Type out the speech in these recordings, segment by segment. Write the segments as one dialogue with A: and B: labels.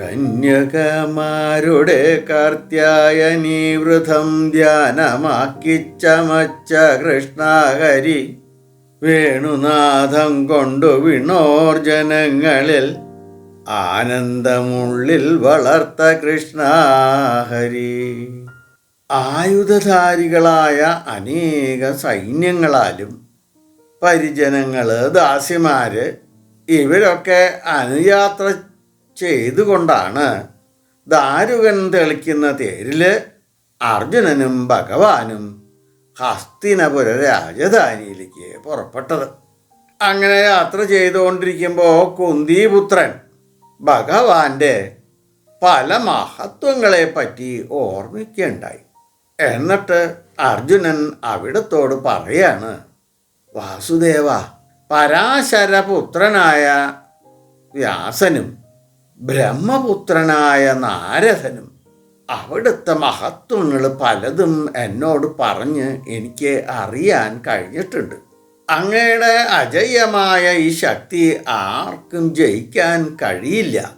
A: കന്യകമാരുടെ കാർത്യായനീവൃതം ധ്യാനമാക്കി ചമച്ച കൃഷ്ണഹരി. വേണുനാഥം കൊണ്ടു വിണോർജനങ്ങളിൽ ആനന്ദമുള്ളിൽ വളർത്ത കൃഷ്ണഹരി. ആയുധധാരികളായ അനേക സൈന്യങ്ങളാലും പരിജനങ്ങൾ ദാസിമാര് ഇവരൊക്കെ അനുയാത്ര ചെയ്തുകൊണ്ടാണ് ദാരുകൻ തെളിക്കുന്ന തേരിൽ അർജുനനും ഭഗവാനും ഹസ്തിനപുര രാജധാനിയിലേക്ക് പുറപ്പെട്ടത്. അങ്ങനെ യാത്ര ചെയ്തുകൊണ്ടിരിക്കുമ്പോൾ കുന്തിപുത്രൻ ഭഗവാന്റെ പല മഹത്വങ്ങളെ പറ്റി ഓർമ്മിക്കുകയുണ്ടായി എന്നിട്ട് അർജുനൻ അവിടത്തോട് പറയാണ് വാസുദേവ പരാശരപുത്രനായ വ്യാസനും ബ്രഹ്മപുത്രനായ നാരദനും അവിടുത്തെ മഹത്വങ്ങൾ പലതും എന്നോട് പറഞ്ഞ് എനിക്ക് അറിയാൻ കഴിഞ്ഞിട്ടുണ്ട്. അങ്ങയുടെ അജയമായ ഈ ശക്തി ആർക്കും ജയിക്കാൻ കഴിയില്ല.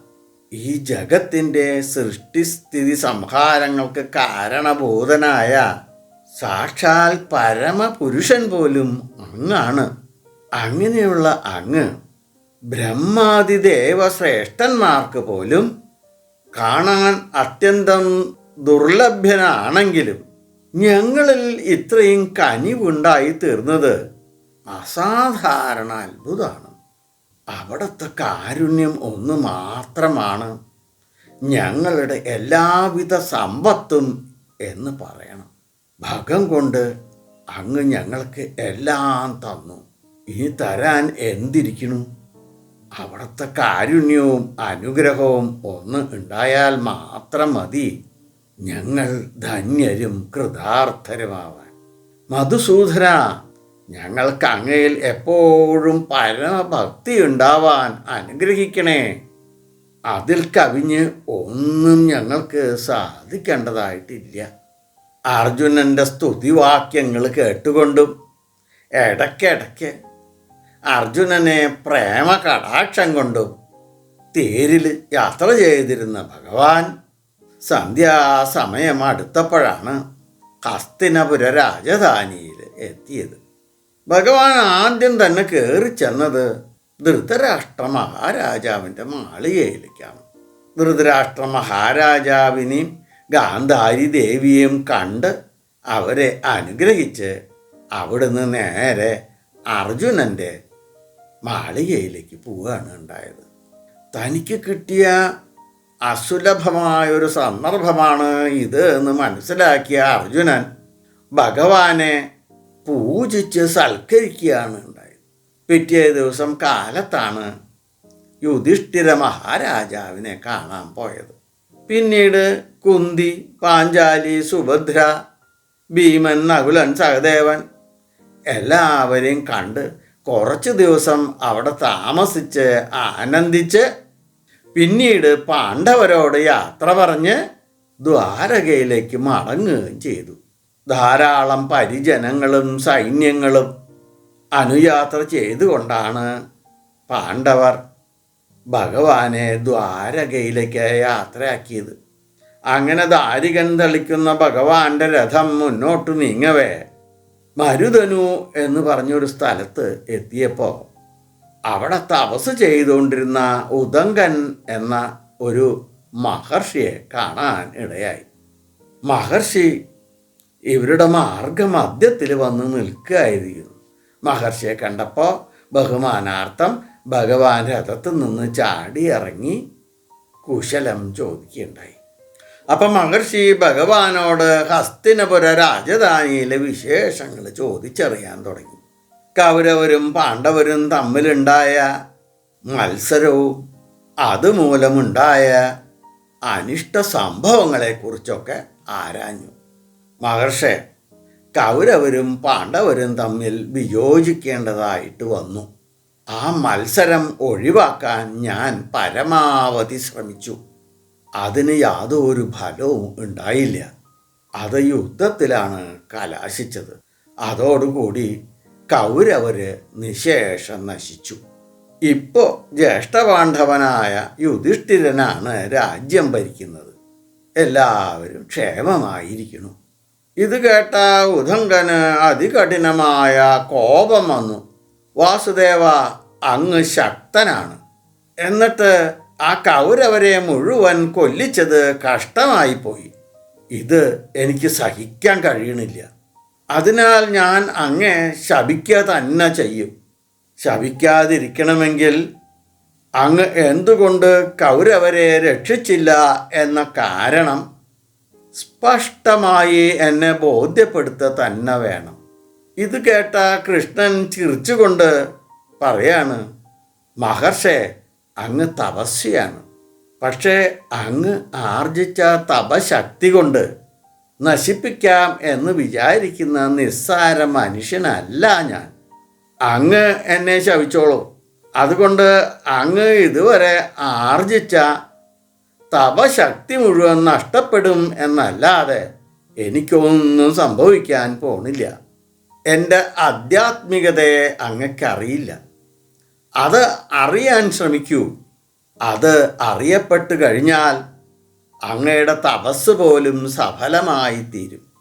A: ഈ ജഗത്തിന്റെ സൃഷ്ടിസ്ഥിതി സംഹാരങ്ങൾക്ക് കാരണബോധനായ സാക്ഷാൽ പരമപുരുഷൻ പോലും അങ്ങാണ്. അങ്ങനെയുള്ള അങ്ങ് ബ്രഹ്മാതിദേവ ശ്രേഷ്ഠന്മാർക്ക് പോലും കാണാൻ അത്യന്തം ദുർലഭ്യനാണെങ്കിലും ഞങ്ങളിൽ ഇത്രയും കനിവുണ്ടായി തീർന്നത് അസാധാരണ അത്ഭുതമാണ്. അവിടുത്തെ കാരുണ്യം ഒന്ന് മാത്രമാണ് ഞങ്ങളുടെ എല്ലാവിധ സമ്പത്തും എന്ന് പറയണം. ഭഗം കൊണ്ട് അങ്ങ് ഞങ്ങൾക്ക് എല്ലാം തന്നു. ഇനി തരാൻ എന്തിരിക്കണു? അവിടുത്തെ കാരുണ്യവും അനുഗ്രഹവും ഒന്ന് ഉണ്ടായാൽ മാത്രം മതി. ഞങ്ങൾ ധന്യരും കൃതാർത്ഥരുമാവാൻ. മധുസൂദന ഞങ്ങൾക്ക് അങ്ങയിൽ എപ്പോഴും പരമഭക്തി ഉണ്ടാവാൻ അനുഗ്രഹിക്കണേ. അതിൽ കവിഞ്ഞ് ഒന്നും ഞങ്ങൾക്ക് സാധിക്കേണ്ടതായിട്ടില്ല. അർജുനന്റെ സ്തുതിവാക്യങ്ങൾ കേട്ടുകൊണ്ടും ഇടയ്ക്കിടയ്ക്ക് അർജുനനെ പ്രേമ കടാക്ഷം കൊണ്ടും തേരിൽ യാത്ര ചെയ്തിരുന്ന ഭഗവാൻ സന്ധ്യാസമയം അടുത്തപ്പോഴാണ് ഹസ്തിനപുര രാജധാനിയിൽ എത്തിയത്. ഭഗവാൻ ആദ്യം തന്നെ കയറി ചെന്നത് ധൃതരാഷ്ട്ര മഹാരാജാവിന്റെ മാളികയിലേക്കാണ്. ധൃതരാഷ്ട്ര മഹാരാജാവിനെയും ഗാന്ധാരി ദേവിയെയും കണ്ട് അവരെ അനുഗ്രഹിച്ച് അവിടുന്ന് നേരെ അർജുനന്റെ മാളികയിലേക്ക് പോവുകയാണ് ഉണ്ടായത്. തനിക്ക് കിട്ടിയ അസുലഭമായൊരു സന്ദർഭമാണ് ഇത് എന്ന് മനസ്സിലാക്കിയ അർജുനൻ ഭഗവാനെ പൂജിച്ച് സൽക്കരിക്കുകയാണ് ഉണ്ടായത്. പിറ്റേ ദിവസം കാലത്താണ് യുധിഷ്ഠിര മഹാരാജാവിനെ കാണാൻ പോയത്. പിന്നീട് കുന്തി പാഞ്ചാലി സുഭദ്ര ഭീമൻ നകുലൻ സഹദേവൻ എല്ലാവരെയും കണ്ട് കുറച്ച് ദിവസം അവിടെ താമസിച്ച് ആനന്ദിച്ച് പിന്നീട് പാണ്ഡവരോട് യാത്ര പറഞ്ഞ് ദ്വാരകയിലേക്ക് മടങ്ങുകയും ചെയ്തു. ധാരാളം പരിജനങ്ങളും സൈന്യങ്ങളും അനുയാത്ര ചെയ്തുകൊണ്ടാണ് പാണ്ഡവർ ഭഗവാനെ ദ്വാരകയിലേക്ക് യാത്രയാക്കിയത്. അങ്ങനെ ദാരികൻ തളിക്കുന്ന ഭഗവാന്റെ രഥം മുന്നോട്ട് നീങ്ങവേ. മരുതനു എന്ന് പറഞ്ഞൊരു സ്ഥലത്ത് എത്തിയപ്പോൾ അവിടെ തപസ് ചെയ്തുകൊണ്ടിരുന്ന ഉദങ്കൻ എന്ന ഒരു മഹർഷിയെ കാണാൻ ഇടയായി. മഹർഷി ഇവരുടെ മാർഗമധ്യത്തിൽ വന്ന് നിൽക്കുകയായിരുന്നു. മഹർഷിയെ കണ്ടപ്പോൾ ബഹുമാനാർത്ഥം ഭഗവാൻ രഥത്തിൽ നിന്ന് ചാടി ഇറങ്ങി കുശലം ചോദിക്കുകയുണ്ടായി. അപ്പം മഹർഷി ഭഗവാനോട് ഹസ്തിനപുര രാജധാനിയിലെ വിശേഷങ്ങൾ ചോദിച്ചറിയാൻ തുടങ്ങി. കൗരവരും പാണ്ഡവരും തമ്മിലുണ്ടായ മത്സരവും അതുമൂലമുണ്ടായ അനിഷ്ട സംഭവങ്ങളെക്കുറിച്ചൊക്കെ ആരാഞ്ഞു. മഹർഷെ കൗരവരും പാണ്ഡവരും തമ്മിൽ വിയോജിക്കേണ്ടതായിട്ട് വന്നു. ആ മത്സരം ഒഴിവാക്കാൻ ഞാൻ പരമാവധി ശ്രമിച്ചു. അതിന് യാതൊരു ഫലവും ഉണ്ടായില്ല. അത് യുദ്ധത്തിലാണ് കലാശിച്ചത്. അതോടുകൂടി കൗരവര് നിശേഷം നശിച്ചു. ഇപ്പോ ജ്യേഷ്ഠപാണ്ഡവനായ യുധിഷ്ഠിരനാണ് രാജ്യം ഭരിക്കുന്നത്. എല്ലാവരും ക്ഷേമമായിരിക്കുന്നു. ഇത് കേട്ട ഉദങ്കന് അതികഠിനമായ കോപം വന്നു. വാസുദേവ അങ്ങ് ശക്തനാണ്. എന്നിട്ട് ആ കൗരവരെ മുഴുവൻ കൊല്ലിച്ചത് കഷ്ടമായിപ്പോയി ഇത് എനിക്ക് സഹിക്കാൻ കഴിയണില്ല. അതിനാൽ ഞാൻ അങ്ങേ ശപിക്കുക തന്നെ ചെയ്യും. ശപിക്കാതിരിക്കണമെങ്കിൽ അങ്ങ് എന്തുകൊണ്ട് കൗരവരെ രക്ഷിച്ചില്ല എന്ന കാരണം സ്പഷ്ടമായി എന്നെ ബോധ്യപ്പെടുത്ത തന്നെ വേണം. ഇത് കേട്ട കൃഷ്ണൻ ചിരിച്ചുകൊണ്ട് പറയാണ് മഹർഷേ അങ്ങ് തപസ്യാണ്. പക്ഷേ അങ്ങ് ആർജിച്ച തപശക്തി കൊണ്ട് നശിപ്പിക്കാം എന്ന് വിചാരിക്കുന്ന നിസ്സാര മനുഷ്യനല്ല ഞാൻ. അങ്ങ് എന്നെ ശവിച്ചോളൂ. അതുകൊണ്ട് അങ്ങ് ഇതുവരെ ആർജിച്ച തപശക്തി മുഴുവൻ നഷ്ടപ്പെടും എന്നല്ലാതെ എനിക്കൊന്നും സംഭവിക്കാൻ പോണില്ല. എന്റെ ആധ്യാത്മികതയെ അങ്ങക്കറിയില്ല. അത് അറിയാൻ ശ്രമിക്കൂ. അത് അറിയപ്പെട്ടു കഴിഞ്ഞാൽ അങ്ങയുടെ തപസ് പോലും സഫലമായി തീരും.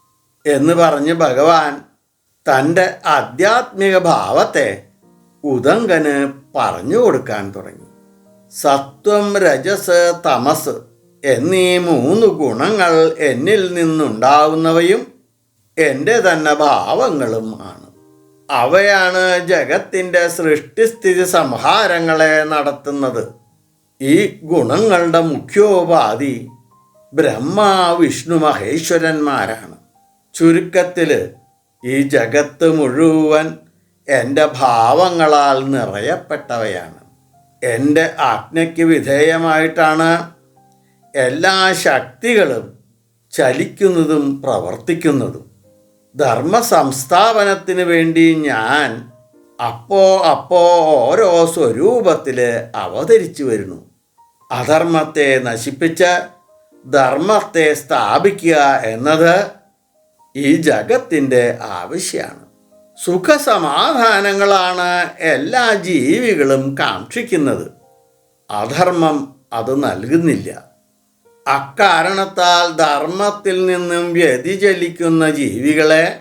A: എന്ന് പറഞ്ഞ് ഭഗവാൻ തന്റെ ആധ്യാത്മിക ഭാവത്തെ ഉദങ്കന് പറഞ്ഞു കൊടുക്കാൻ തുടങ്ങി. സത്വം രജസ് തമസ് എന്നീ മൂന്ന് ഗുണങ്ങൾ എന്നിൽ നിന്നുണ്ടാവുന്നവയും എന്റെ തന്നെ ഭാവങ്ങളും ആണ്. അവയാണ് ജഗത്തിന്റെ സൃഷ്ടിസ്ഥിതി സംഹാരങ്ങളെ നടത്തുന്നത്. ഈ ഗുണങ്ങളുടെ മുഖ്യോപാധി ബ്രഹ്മ വിഷ്ണു മഹേശ്വരന്മാരാണ്. ചുരുക്കത്തിൽ ഈ ജഗത്ത് മുഴുവൻ എന്റെ ഭാവങ്ങളാൽ നിറയപ്പെട്ടവയാണ്. എന്റെ ആജ്ഞയ്ക്ക് വിധേയമായിട്ടാണ് എല്ലാ ശക്തികളും ചലിക്കുന്നതും പ്രവർത്തിക്കുന്നതും. ധർമ്മ സംസ്ഥാപനത്തിന് വേണ്ടി ഞാൻ അപ്പോ അപ്പോ ഓരോ സ്വരൂപത്തിൽ അവതരിച്ചു വരുന്നു. അധർമ്മത്തെ നശിപ്പിച്ച് ധർമ്മത്തെ സ്ഥാപിക്കുക എന്നത് ഈ ജഗത്തിന്റെ ആവശ്യമാണ് സുഖസമാധാനങ്ങളാണ് എല്ലാ ജീവികളും കാക്ഷിക്കുന്നത്. അധർമ്മം അത് നൽകുന്നില്ല. അക്കാരണത്താൽ ധർമ്മത്തിൽ നിന്നും വ്യതിചലിക്കുന്ന ജീവികളെ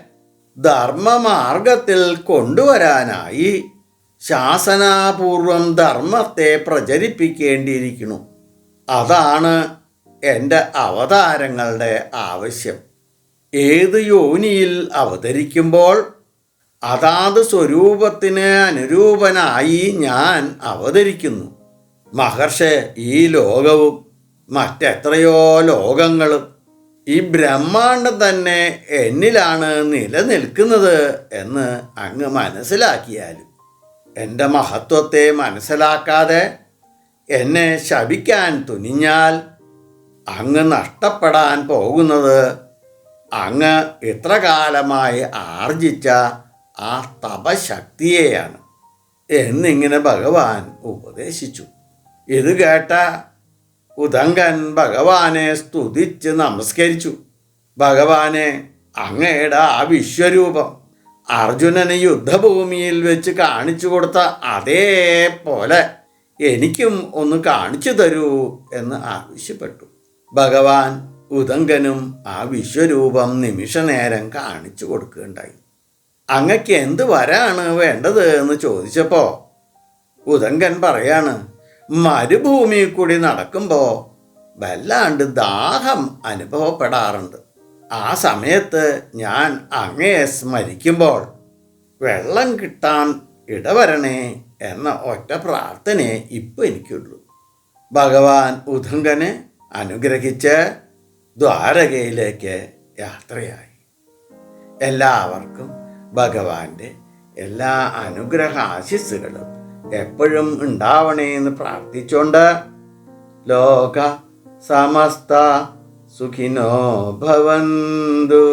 A: ധർമ്മമാർഗത്തിൽ കൊണ്ടുവരാനായി ശാസനാപൂർവം ധർമ്മത്തെ പ്രചരിപ്പിക്കേണ്ടിയിരിക്കുന്നു. അതാണ് എന്റെ അവതാരങ്ങളുടെ ആവശ്യം. ഏത് യോനിയിൽ അവതരിക്കുമ്പോൾ അതാത് സ്വരൂപത്തിന് അനുരൂപനായി ഞാൻ അവതരിക്കുന്നു. മഹർഷെ ഈ ലോകവും മറ്റെത്രയോ ലോകങ്ങളും ഈ ബ്രഹ്മാണ്ടം തന്നെ എന്നിലാണ് നിലനിൽക്കുന്നത് എന്ന് അങ്ങ് മനസ്സിലാക്കിയാലും എന്റെ മഹത്വത്തെ മനസ്സിലാക്കാതെ എന്നെ ശപിക്കാൻ തുനിഞ്ഞാൽ അങ്ങ് നഷ്ടപ്പെടാൻ പോകുന്നത് അങ്ങ് ഇത്ര കാലമായി ആർജിച്ച ആ തപശക്തിയെയാണ് എന്നിങ്ങനെ ഭഗവാൻ ഉപദേശിച്ചു. ഇത് കേട്ട ഉദങ്കൻ ഭഗവാനെ സ്തുതിച്ച് നമസ്കരിച്ചു. ഭഗവാനെ അങ്ങയുടെ ആ വിശ്വരൂപം. അർജുനന് യുദ്ധഭൂമിയിൽ വെച്ച് കാണിച്ചു കൊടുത്ത അതേപോലെ എനിക്കും ഒന്ന് കാണിച്ചു തരൂ എന്ന് ആവശ്യപ്പെട്ടു. ഭഗവാൻ ഉദങ്കനും ആ വിശ്വരൂപം നിമിഷനേരം കാണിച്ചു കൊടുക്കുകയുണ്ടായി. അങ്ങക്ക് എന്ത് വരാണ് വേണ്ടത് എന്ന് ചോദിച്ചപ്പോൾ ഉദങ്കൻ പറയാണ് മരുഭൂമിയിൽ കൂടി നടക്കുമ്പോൾ വല്ലാണ്ട് ദാഹം അനുഭവപ്പെടാറുണ്ട്. ആ സമയത്ത് ഞാൻ അങ്ങയെ സ്മരിക്കുമ്പോൾ വെള്ളം കിട്ടാൻ ഇടവരണേ എന്ന ഒറ്റ പ്രാർത്ഥനയെ ഇപ്പം എനിക്കുള്ളൂ. ഭഗവാൻ ഉദങ്കനെ അനുഗ്രഹിച്ച് ദ്വാരകയിലേക്ക് യാത്രയായി. എല്ലാവർക്കും ഭഗവാന്റെ എല്ലാ അനുഗ്രഹ ആശിസ്സുകളും എപ്പോഴും ഉണ്ടാവണേ എന്ന് പ്രാർത്ഥിച്ചുകൊണ്ട് ലോക സമസ്ത സുഖിനോ ഭവന്തു.